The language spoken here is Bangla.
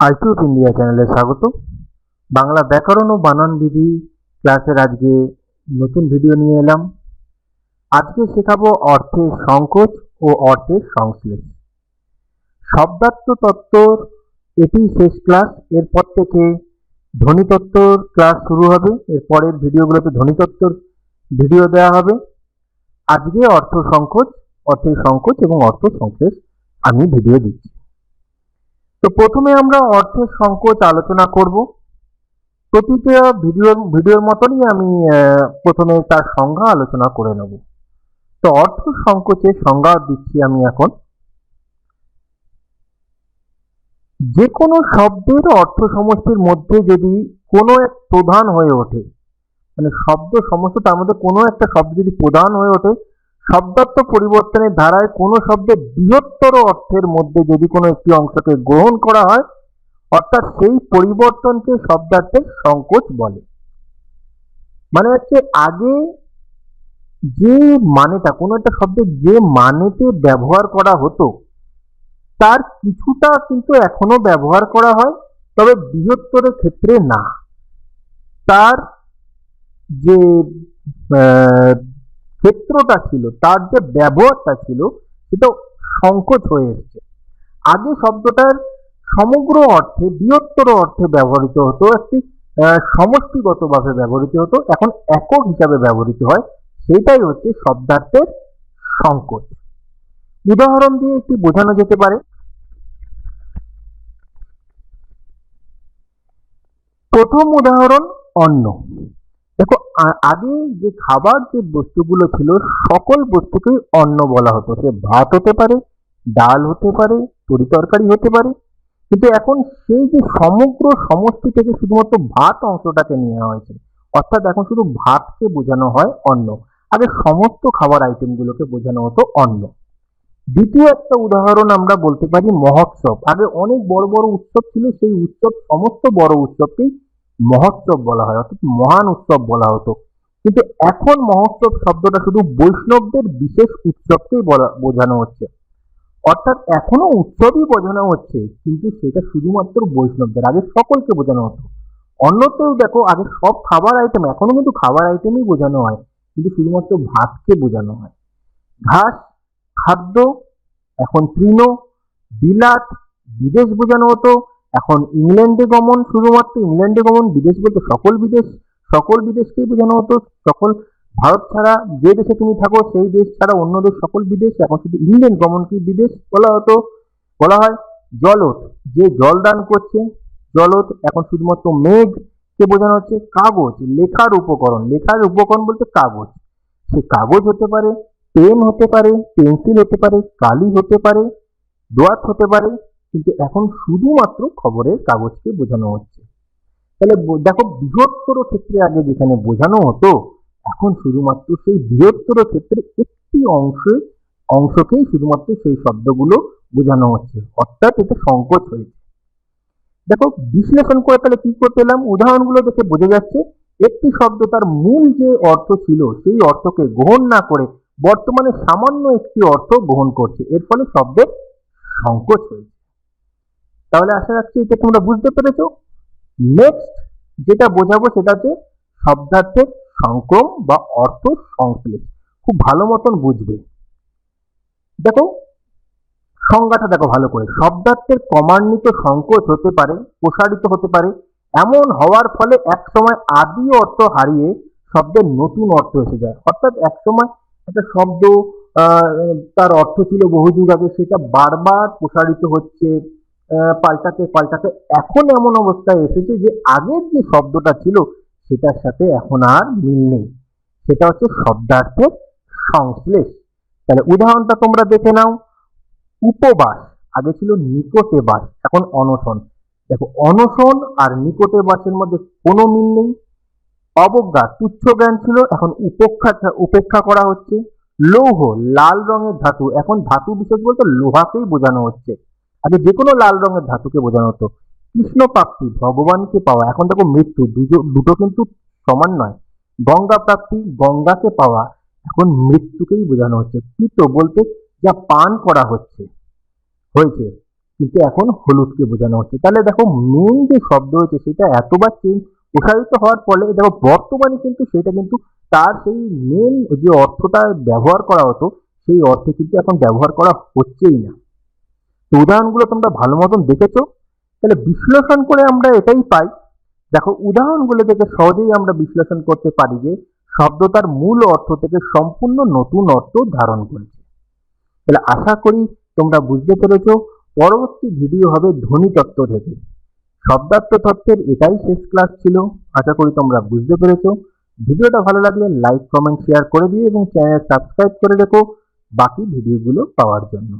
আইটিউব ইন্ডিয়া চ্যানেলে স্বাগত। বাংলা ব্যাকরণ ও বানান বিধি ক্লাসের আজকে নতুন ভিডিও নিয়ে এলাম। আজকে শেখাবো অর্থের সংকোচ ও অর্থের সংশ্লেষ। শব্দার্থ তত্ত্বর এটি শেষ ক্লাস, এরপর থেকে ধ্বনিতত্ত্বর ক্লাস শুরু হবে এর পরের ভিডিওগুলোতে ধ্বনিতত্ত্বর ভিডিও দেওয়া হবে। আজকে অর্থ সংকোচ, অর্থের সংকোচ এবং অর্থ সংশ্লেষ আমি ভিডিও দিচ্ছি। তো প্রথমে আমরা অর্থের সংকোচ আলোচনা করব। প্রতিটা ভিডিও ভিডিওর মতনই আমি প্রথমে তার সংজ্ঞা আলোচনা করে নেব। তো অর্থ সংকোচের সংজ্ঞা দিচ্ছি আমি এখন। যে কোনো শব্দের অর্থ সমষ্টির মধ্যে যদি কোনো এক প্রধান হয়ে ওঠে মানে শব্দ সমস্ত, তার মধ্যে কোনো একটা শব্দ যদি প্রধান হয়ে ওঠে শব্দার্থ পরিবর্তনের ধারায় কোনো শব্দের বৃহত্তর অর্থের মধ্যে যদি কোনো একটি অংশকে গ্রহণ করা হয়, অর্থাৎ সেই পরিবর্তনকে শব্দার্থের সংকোচ বলে। মানে হচ্ছে আগে যে মানেটা, কোনো একটা শব্দের যে মানেতে ব্যবহার করা হতো, তার কিছুটা কিন্তু এখনও ব্যবহার করা হয়, তবে বৃহত্তরের ক্ষেত্রে না। তার যে ক্ষেত্রটা ছিল, তার যে ব্যবহারটা ছিল, সেটা সংকোচ হয়ে এসেছে। আগে শব্দটার সমগ্র অর্থে, বৃহত্তর অর্থে ব্যবহৃত হতো, একটি সমষ্টিগতভাবে ব্যবহৃত হতো, এখন একক হিসাবে ব্যবহৃত হয়, সেটাই হচ্ছে শব্দার্থের সংকোচ। উদাহরণ দিয়ে একটি বোঝানো যেতে পারে। প্রথম উদাহরণ অন্ন। আগে যে খাবার, যে বস্তুগুলো ছিল, সকল বস্তুকেই অন্ন বলা হতো। সে ভাত হতে পারে, ডাল হতে পারে, তরি তরকারি হতে পারে। কিন্তু এখন সেই যে সমগ্র সমষ্টি থেকে শুধুমাত্র ভাত অংশটাকে নেওয়া হয়েছে। অর্থাৎ এখন শুধু ভাতকে বোঝানো হয় অন্ন। আগে সমস্ত খাবার আইটেমগুলোকে বোঝানো হতো অন্ন। দ্বিতীয় একটা উদাহরণ আমরা বলতে পারি মহোৎসব। আগে অনেক বড় বড় উৎসব ছিল, সেই উৎসব, সমস্ত বড় উৎসবকেই মহোৎসব বলা হয়, অর্থাৎ মহান উৎসব বলা হতো। কিন্তু এখন মহোৎসব শব্দটা শুধু বৈষ্ণবদের বিশেষ উৎসবকেই বলা, বোঝানো হচ্ছে। অর্থাৎ এখনও উৎসবই বোঝানো হচ্ছে, কিন্তু সেটা শুধুমাত্র বৈষ্ণবদের। আগে সকলকে বোঝানো হতো। অন্যতেও দেখো, আগে সব খাবার আইটেম এখনও কিন্তু খাবার আইটেমই বোঝানো হয়, কিন্তু শুধুমাত্র ভাতকে বোঝানো হয়। ঘাস, খাদ্য, এখন তৃণ, বিলাত, বিদেশ বোঝানো হতো। এখন ইংল্যান্ডে গমন শুধুমাত্র ইংল্যান্ডে গমন, বিদেশ বলতে সকল বিদেশ, সকল বিদেশকেই বোঝানো হতো। সকল ভারত ছাড়া যে দেশে তুমি থাকো, সেই দেশ ছাড়া অন্য দেশ সকল বিদেশ, এখন শুধু ইংল্যান্ড গমনকে বিদেশ বলা হতো? বলা হয় জলত যে জল দান করছে জলত এখন শুধুমাত্র মেঘ কে বোঝানো হচ্ছে কাগজ, লেখার উপকরণ। লেখার উপকরণ বলতে কাগজ। সে কাগজ হতে পারে, পেন হতে পারে, পেন্সিল হতে পারে, কালি হতে পারে, দোয়াত হতে পারে কিন্তু এখন শুধুমাত্র খবরের কাগজকে বোঝানো হচ্ছে। তাহলে দেখো, বৃহত্তর ক্ষেত্রে আগে যেখানে বোঝানো হতো, এখন শুধুমাত্র সেই বৃহত্তর ক্ষেত্রে একটি অংশে, অংশকেই শুধুমাত্র সেই শব্দগুলো বোঝানো হচ্ছে। অর্থাৎ এটা সংকোচ হয়েছে। দেখো, বিশ্লেষণ করে তাহলে কি করতে এলাম? উদাহরণগুলো দেখে বোঝা যাচ্ছে, একটি শব্দ তার মূল যে অর্থ ছিল, সেই অর্থকে গ্রহণ না করে বর্তমানে সামান্য একটি অর্থ গ্রহণ করছে। এর ফলে শব্দের সংকোচ হয়েছে। তাহলে আশা রাখছি এটা তোমরা বুঝতে পেরেছ। নেক্সট যেটা বোঝাবো সেটা হচ্ছে শব্দার্থের সংক্রম বা অর্থ সংশ্লেষ। খুব ভালো মতন বুঝবে। দেখো, সংজ্ঞাটা দেখো ভালো করে। শব্দার্থের ক্রমান্বিত সংকোচ হতে পারে, প্রসারিত হতে পারে, এমন হওয়ার ফলে একসময় আদি অর্থ হারিয়ে শব্দের নতুন অর্থ এসে যায়। অর্থাৎ একসময় একটা শব্দ তার অর্থ ছিল বহু যুগ আগে, সেটা বারবার প্রসারিত হচ্ছে। পাল্টাতে পাল্টাতে এখন এমন অবস্থায় এসেছে যে আগের যে শব্দটা ছিল, সেটার সাথে এখন আর মিল নেই। সেটা হচ্ছে শব্দার্থের সংশ্লেষ। তাহলে উদাহরণটা তোমরা দেখে নাও। উপবাস, আগে ছিল নিকটে বাস, এখন অনশন। দেখো, অনশন আর নিকটে বাসের মধ্যে কোনো মিল নেই। অবজ্ঞা, তুচ্ছ জ্ঞান ছিল, এখন উপেক্ষা উপেক্ষা করা হচ্ছে। লৌহ, লাল রঙের ধাতু, এখন ধাতু বিশেষ বলতে লোহাকেই বোঝানো হচ্ছে। আগে যে কোনো লাল রঙের ধাতুকে বোঝানো হতো। কৃষ্ণ প্রাপ্তি ভগবানকে পাওয়া, এখন দেখো মৃত্যু দুটো দুটো কিন্তু সমান নয়। গঙ্গা প্রাপ্তি গঙ্গাকে পাওয়া, এখন মৃত্যুকেই বোঝানো হচ্ছে। পিত বলতে যা পান করা হচ্ছে, হয়েছে, কিন্তু এখন হলুদকে বোঝানো হচ্ছে। তাহলে দেখো মেন যে শব্দ হয়েছে, সেটা এতবার চেঞ্জ প্রসারিত হওয়ার ফলে দেখো বর্তমানে কিন্তু সেটা কিন্তু তার সেই মেন যে অর্থটা ব্যবহার করা হতো, সেই অর্থে কিন্তু এখন ব্যবহার করা হচ্ছেই না। তো উদাহরণগুলো তোমরা ভালো মতন দেখেছ? তাহলে বিশ্লেষণ করে আমরা এটাই পাই। দেখো, উদাহরণগুলো থেকে সহজেই আমরা বিশ্লেষণ করতে পারি যে শব্দ তার মূল অর্থ থেকে সম্পূর্ণ নতুন অর্থ ধারণ করেছে। তাহলে আশা করি তোমরা বুঝতে পেরেছ। পরবর্তী ভিডিও হবে ধ্বনিতত্ত্ব থেকে। শব্দার্থ তত্ত্বের এটাই শেষ ক্লাস ছিল। আশা করি তোমরা বুঝতে পেরেছ। ভিডিওটা ভালো লাগলে লাইক, কমেন্ট, শেয়ার করে দিও এবং চ্যানেল সাবস্ক্রাইব করে রেখো বাকি ভিডিওগুলো পাওয়ার জন্য।